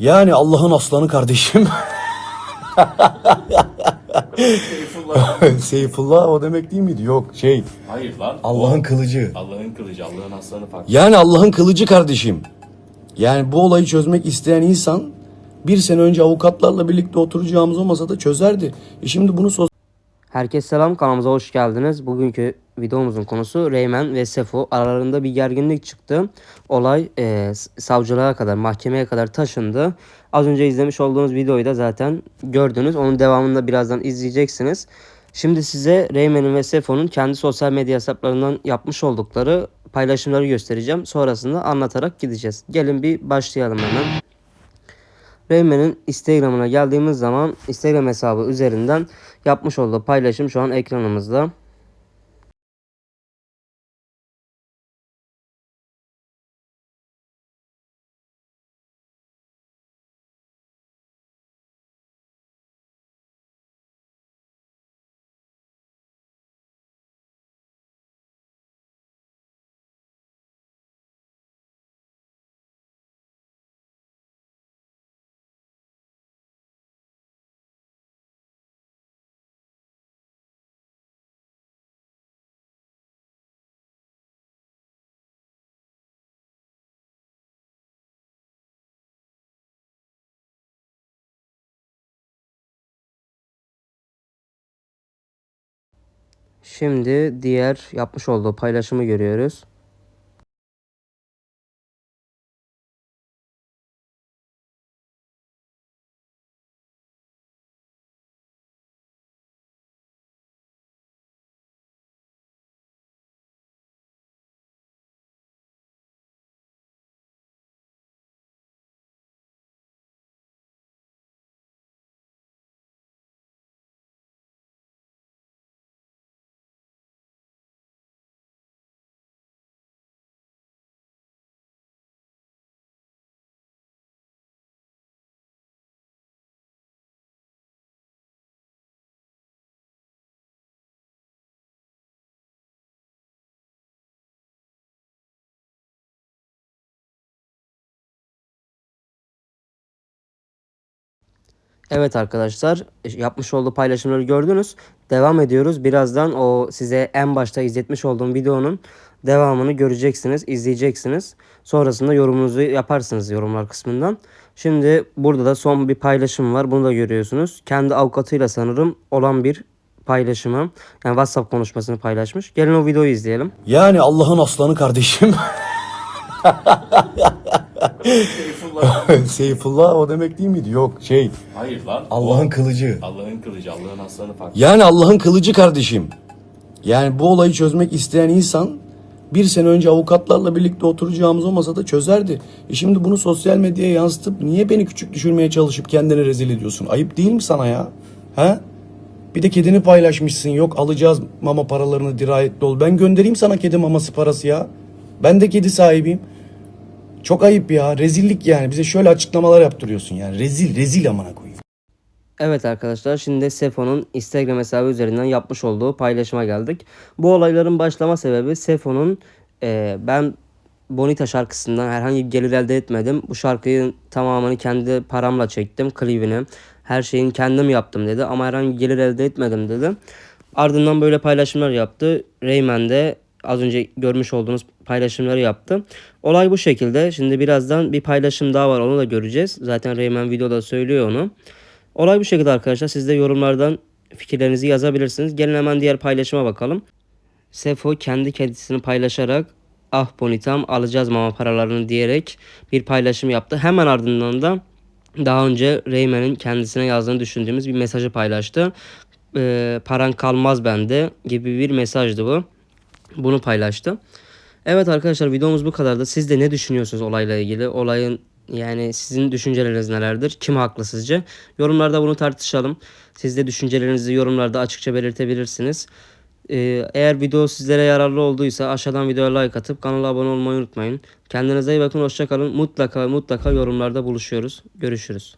Yani Allah'ın aslanı kardeşim. Seyfullah. Seyfullah o demek değil miydi? Yok şey Hayır lan. Allah'ın O- kılıcı. Allah'ın kılıcı, Allah'ın aslanı farklı. Yani Allah'ın kılıcı kardeşim. Yani bu olayı çözmek isteyen insan bir sene önce avukatlarla birlikte oturacağımız o masada çözerdi. E şimdi bunu sos- Herkese selam kanalımıza hoş geldiniz. Bugünkü videomuzun konusu Reymen ve Sefo aralarında bir gerginlik çıktı. Olay e, savcılığa kadar mahkemeye kadar taşındı. Az önce izlemiş olduğunuz videoyu da zaten gördünüz. Onun devamını da birazdan izleyeceksiniz. Şimdi size Reymen'in ve Sefo'nun kendi sosyal medya hesaplarından yapmış oldukları paylaşımları göstereceğim. Sonrasında anlatarak gideceğiz. Gelin bir başlayalım hemen. Reymen'in Instagram'ına geldiğimiz zaman Instagram hesabı üzerinden yapmış olduğu paylaşım şu an ekranımızda. Şimdi diğer yapmış olduğu paylaşımı görüyoruz. Evet arkadaşlar yapmış olduğu paylaşımları gördünüz. Devam ediyoruz. Birazdan o size en başta izletmiş olduğum videonun devamını göreceksiniz, izleyeceksiniz. Sonrasında yorumunuzu yaparsınız yorumlar kısmından. Şimdi burada da son bir paylaşım var. Bunu da görüyorsunuz. Kendi avukatıyla sanırım olan bir paylaşımı. Yani WhatsApp konuşmasını paylaşmış. Gelin o videoyu izleyelim. yani Allah'ın aslanı kardeşim. Seyfullah. Seyfullah o demek değil miydi? Yok şey Hayır lan. Allah'ın O- kılıcı. Allah'ın kılıcı, Allah'ın aslanı farklı. Yani Allah'ın kılıcı kardeşim. Yani bu olayı çözmek isteyen insan bir sene önce avukatlarla birlikte oturacağımız o masada çözerdi. E şimdi bunu sosyal medyaya yansıtıp niye beni küçük düşürmeye çalışıp kendini rezil ediyorsun? Ayıp değil mi sana ya? He? Bir de kedini paylaşmışsın. Yok alacağız mama paralarını dirayetli ol. Ben göndereyim sana kedi maması parası ya. Ben de kedi sahibiyim. Çok ayıp ya. Rezillik yani. Bize şöyle açıklamalar yaptırıyorsun yani. Rezil, rezil amına koyayım. Evet arkadaşlar şimdi Sefo'nun Instagram hesabı üzerinden yapmış olduğu paylaşıma geldik. Bu olayların başlama sebebi Sefo'nun e, ben Bonita şarkısından herhangi bir gelir elde etmedim. Bu şarkıyı tamamını kendi paramla çektim klibini. Her şeyin kendim yaptım dedi ama herhangi bir gelir elde etmedim dedi. Ardından böyle paylaşımlar yaptı. Reymen de az önce görmüş olduğunuz paylaşımları yaptı. Olay bu şekilde. Şimdi birazdan bir paylaşım daha var onu da göreceğiz. Zaten Reymen videoda söylüyor onu. Olay bu şekilde arkadaşlar. Siz de yorumlardan fikirlerinizi yazabilirsiniz. Gelin hemen diğer paylaşıma bakalım. Sefo kendi kedisini paylaşarak ah bonitam alacağız mama paralarını diyerek bir paylaşım yaptı. Hemen ardından da daha önce Reymen'in kendisine yazdığını düşündüğümüz bir mesajı paylaştı. Ee, paran kalmaz bende gibi bir mesajdı bu. Bunu paylaştı. Evet arkadaşlar videomuz bu kadardı. Siz de ne düşünüyorsunuz olayla ilgili? Olayın yani sizin düşünceleriniz nelerdir? Kim haklı sizce? Yorumlarda bunu tartışalım. Siz de düşüncelerinizi yorumlarda açıkça belirtebilirsiniz. Ee, eğer video sizlere yararlı olduysa aşağıdan videoya like atıp kanala abone olmayı unutmayın. Kendinize iyi bakın. Hoşçakalın. Mutlaka mutlaka yorumlarda buluşuyoruz. Görüşürüz.